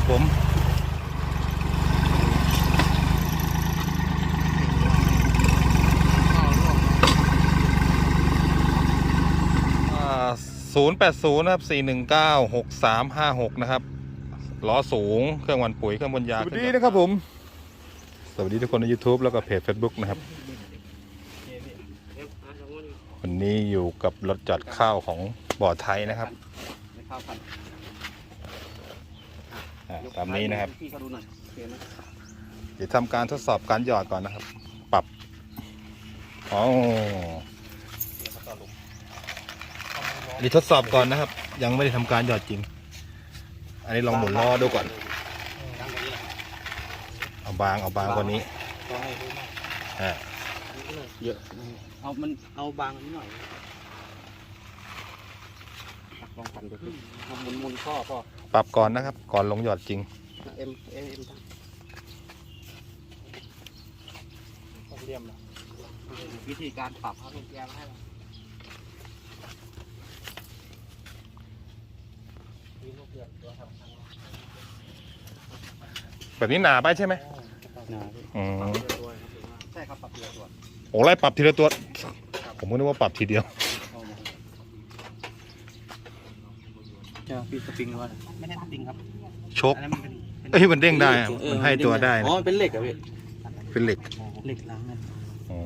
นะครับผมศูนย์แปดศูนย์นะครับสี่หนึ่งเก้าหกสามห้าหกนะครับล้อสูงเครื่องวันปุ๋ยเครื่องบรรยาสวัสดีนะครับผม สวัสดีทุกคนใน YouTube แล้วก็เพจ Facebook นะครับ วันนี้อยู่กับรถจอดข้าวของบ่อไทยนะครับไม่เข้ากัน อ่าตามนี้นะครับ พี่เขาดูหน่อยโอเคไหมเดี๋ยวทำการทดสอบการหยอดก่อนนะครับ ปรับอ๋อเดี๋ยวทดสอบก่อนนะครับ ยังไม่ได้ทำการหยอดจริง อันนี้ลองหมุนล้อดูก่อน ตั้งตรงนี้แหละเอาบางเอาบางกว่านี้ลองให้ดูหน่อยอ่าเยอะเอามันเอาบางอันนี้หน่อยอะลองกันดูสิเอาหมุนหมุนข้อก็ ปรับก่อนนะครับ ก่อนลงหยอดจริงเอ็มเอ็มเอ็มต้องเลี่ยมนะวิธีการปรับเอาเป็นแยงให้เรามีลูกเดือดตัวทำทางแบบนี้หนาไปใช่ไหมหนาอืมใช่ครับปรับเดือดตัวโอ้ไล่ปรับทีละตัว ผมก็นึกว่าปรับทีเดียว จอปีสปริงหรือว่าไม่ใช่สปริงครับชกอันนั้นมันเป็นเอ้ยมันเด้งได้อะมันให้ตัวได้อ๋อนะเป็นเหล็กเหรอพี่เป็นเหล็กเหล็กล้างเงินอ๋อ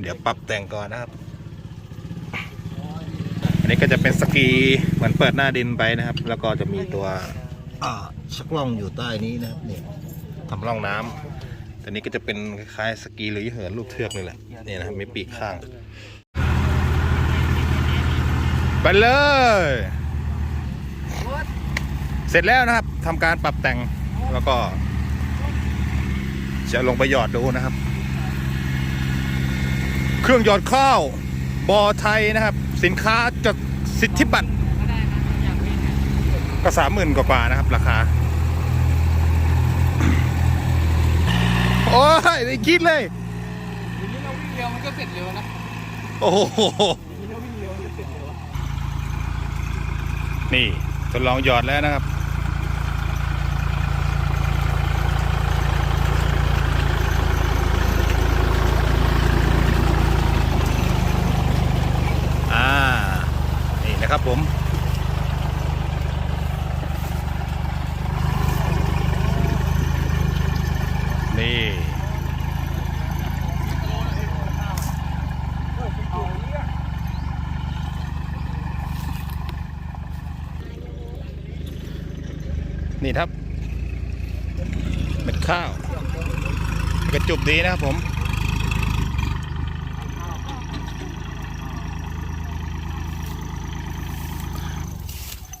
เดี๋ยวปรับแต่งก่อนนะครับ อันนี้ก็จะเป็นสกีเหมือนเปิดหน้าดินไปนะครับ แล้วก็จะมีตัวอ่าชักล่องอยู่ใต้นี้นะครับนี่ทำร่องน้ำแต่นี้ก็จะเป็นคล้ายๆสกีหรือเหินลูกเทือกนี่แหละนี่นะครับมีปีกข้าง ไปเลย เสร็จแล้วนะครับทำการปรับแต่งแล้วก็จะลงไปหยอดดูนะครับ เครื่องหยอดข้าวบอไทยนะครับ สินค้าจดสิทธิบัตรก็สามหมื่นกว่าๆนะครับ ราคา โอ้ยไม่คิดเลยทีนี้เราวิ่งเร็วมันก็เสร็จเร็วนะ โอ้โห ทีนี้เราวิ่งเร็วมันก็เสร็จเร็ว นี่ทดลองหยอดแล้วนะครับ อ่า นี่นะครับผมนี่ นี่ครับ เม็ด ข้าว กระจุบดีนะครับผม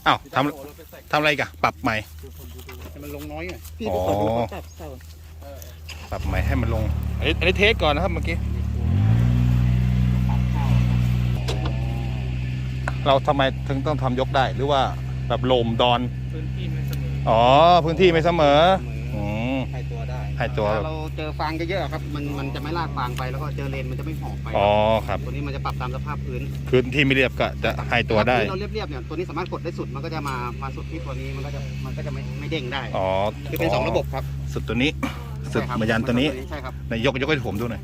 อ้าวทำทำอะไรกันปรับใหม่ ให้มันลงน้อยหน่อยพี่ไปขอดูเขาปรับปรับใหม่ให้มันลง อันนี้อันนี้เทสก่อนนะครับเมื่อกี้ เราทำไมถึงต้องทำยกได้หรือว่าแบบโลมดอน พื้นที่ไม่เสมอ อ๋อ พื้นที่ไม่เสมออืมให้ตัวได้ ให้ตัว ถ้าเราเจอฟางเยอะๆครับมันมันจะไม่ลากฟางไปแล้วก็เจอเลนมันจะไม่หอบไปอ๋อครับ ตัวนี้มันจะปรับตามสภาพพื้นพื้นที่ไม่เรียบก็จะให้ตัวได้ ถ้าพื้นเราเรียบๆเนี่ยตัวนี้สามารถกดได้สุดมันก็จะมามาสุดที่ตัวนี้มันก็จะมันก็จะไม่ไม่เด้งได้อ๋อคือเป็นสองระบบครับสุดตัวนี้ สุดใช่ครับมายันตัวนี้ใช่ครับในยกยกให้ผมดูหน่อย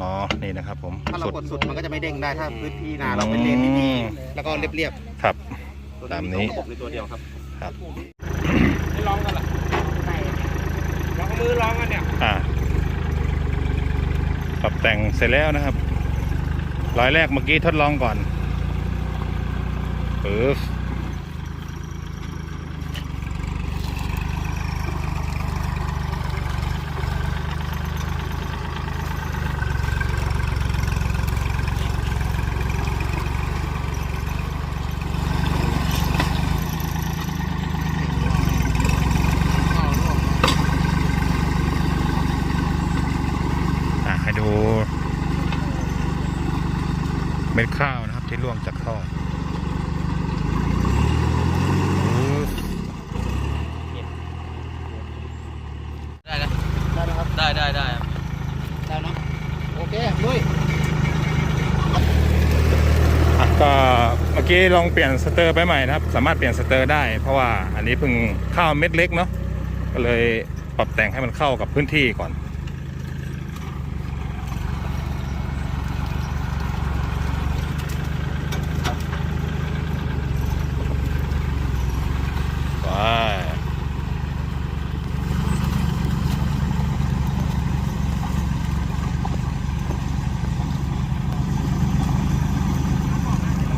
อ๋อ นี่นะครับผมถ้าเราสุด กดสุดมันก็จะไม่เด้งได้ถ้าพื้นที่นาเราเป็นเลนที่ดีอืมแล้วก็เรียบครับ ๆตัวตามนี้สองระบบในตัวเดียวครับ ครับไม่ลองกันหรอใช่ ลองมือลองกันเนี่ยอ่าปรับแต่งเสร็จแล้วนะครับร้อยแรกเมื่อกี้ทดลองก่อนเออะ ให้ดู เม็ดข้าวนะครับ ที่ร่วงจากท่อปึ๊บได้นะได้นะครับ ได้ได้ได้ได้เนาะโอเคลุยอะก็เมื่อกี้กี้ลองเปลี่ยนสเตอร์ไปใหม่นะครับ สามารถเปลี่ยนสเตอร์ได้ เพราะว่าอันนี้เพิ่งข้าวเม็ดเล็กเนาะก็เลยปรับแต่งให้มันเข้ากับพื้นที่ก่อน ไป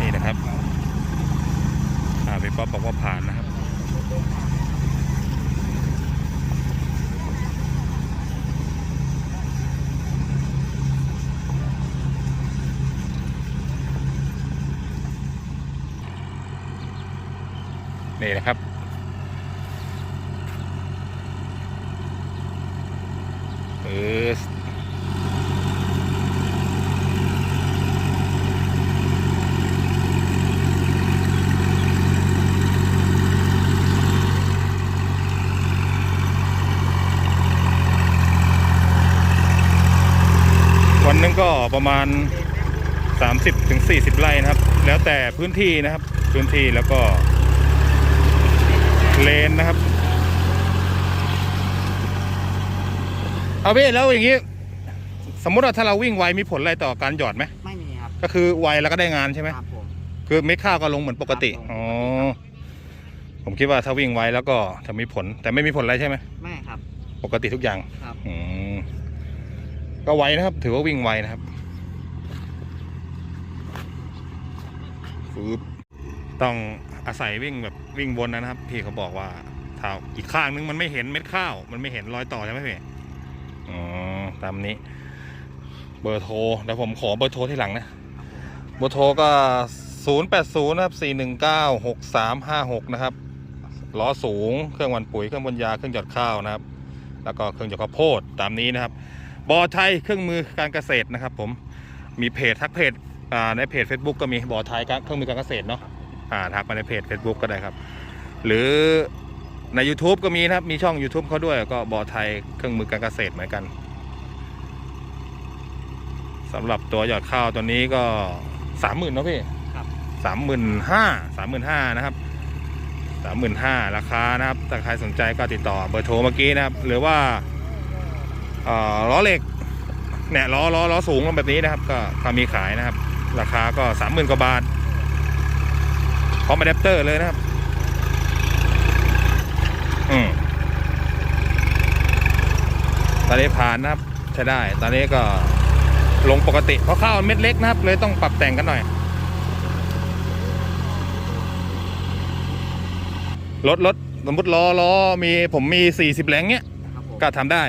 นี่นะครับ อ่าพี่ป๊อปบอกว่าผ่านนะครับนี่นะครับเนหนึงก็ประมาณ 30ถึง40ไร่นะครับ แล้วแต่พื้นที่นะครับ พื้นที่แล้วก็ เลนนะครับ เอาพี่แล้วอย่างนี้ สมมติว่าถ้าเราวิ่งไวมีผลอะไรต่อการหยอดไหมไม่มีครับก็คือไวแล้วก็ได้งานใช่ไหมครับผมคือเม็ดข้าวก็ลงเหมือนปกติครับลงอ๋อผมคิดว่าถ้าวิ่งไวแล้วก็จะมีผล แต่ไม่มีผลอะไรใช่ไหมไม่ครับ ปกติทุกอย่างครับอืม ก็ไวนะครับ ถือว่าวิ่งไวนะครับฟืบต้องอาศัยวิ่งแบบวิ่งวนนะครับ พี่เขาบอกว่าถ้าอีกข้างนึงมันไม่เห็นเม็ดข้าว มันไม่เห็นรอยต่อใช่ไหมพี่อ๋อตามนี้ เบอร์โทรเดี๋ยวผมขอเบอร์โทรที่หลังนะ เบอร์โทรก็0 8 0นะครับ419 6356นะครับล้อสูง เครื่องวันปุ๋ย เครื่องบรรยา เครื่องหยอดข้าวนะครับ แล้วก็เครื่องหยอดข้าวโพด ตามนี้นะครับ บอไทยเครื่องมือการเกษตรนะครับผมมีเพจทักเพจอ่าในเพจ Facebook ก็มีบอไทยเครื่องมือการเกษตรเนาะอ่าทักมาในเพจ Facebook ก็ได้ครับ หรือใน YouTube ก็มีนะครับ มีช่อง YouTube เขาด้วยก็บอไทยเครื่องมือการเกษตรเหมือนกันสำหรับตัวหยอดข้าวตัวนี้ก็สามหมื่นเนาะพี่ครับสามหมื่นห้าสามหมื่นห้านะครับสามหมื่นห้าราคานะครับถ้าใครสนใจก็ติดต่อเบอร์โทรเมื่อกี้นะครับ หรือว่าเอ่อ ล้อเหล็กเนี่ยล้อล้อล้อสูงแบบนี้นะครับ ก็ก็มีขายนะครับ ราคาก็สามหมื่นกว่าบาทพร้อมอะแดปเตอร์เลยนะครับ อืมตอนนี้ผ่านนะครับใช้ได้ ตอนนี้ก็ลงปกติ เพราะข้าวมันเม็ดเล็กนะครับ เลยต้องปรับแต่งกันหน่อย รถรถสมมติล้อล้อมีผมมี 40แรงเงี้ยครับผมก็ทำได้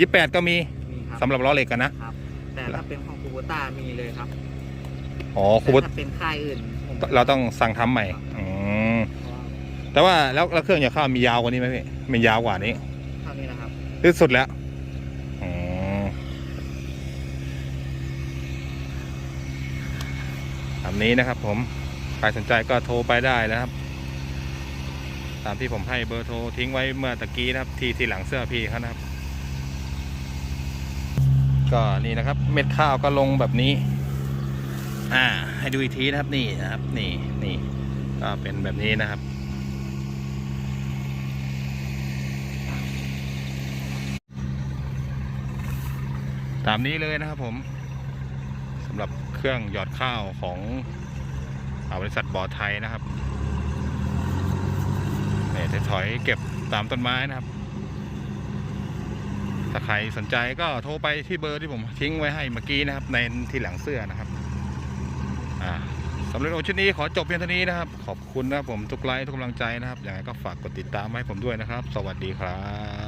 ครับ28ก็มีมีครับสำหรับล้อเหล็กกันนะ ครับ แต่ถ้าเป็นของคูโบต้ามีเลยครับอ๋อครูแต่บุตถ้าเป็นค่ายอื่นผมเราต้องสั่งทำใหม่อืมแต่ว่าแล้วแล้วเครื่องอย่าข้าวมียาวกว่านี้ไหมพี่มียาวกว่านี้เท่านี้นะครับที่สุดแล้วอืมแบบนี้นะครับผมใครสนใจก็โทรไปได้นะครับ ตามที่ผมให้เบอร์โทรทิ้งไว้เมื่อตะกี้นะครับที่ที่หลังเสื้อพี่เขานะครับ ก็นี่นะครับ เม็ดข้าวก็ลงแบบนี้ อ่า ให้ดูอีกทีนะครับนี่นะครับ นี่นี่ก็เป็นแบบนี้นะครับตามนี้เลยนะครับผมสำหรับเครื่องหยอดข้าวของบริษัทบ่อไทยนะครับเนี่ยถอยเก็บตามต้นไม้นะครับ ถ้าใครสนใจก็โทรไปที่เบอร์ที่ผมทิ้งไว้ให้เมื่อกี้นะครับ ในที่หลังเสื้อนะครับสำหรับโอชุดนี้ขอจบเพียงเท่านี้นะครับ ขอบคุณนะครับผมทุกไลค์ทุกกำลังใจนะครับ อย่างไรก็ฝากกดติดตามให้ผมด้วยนะครับ สวัสดีครับ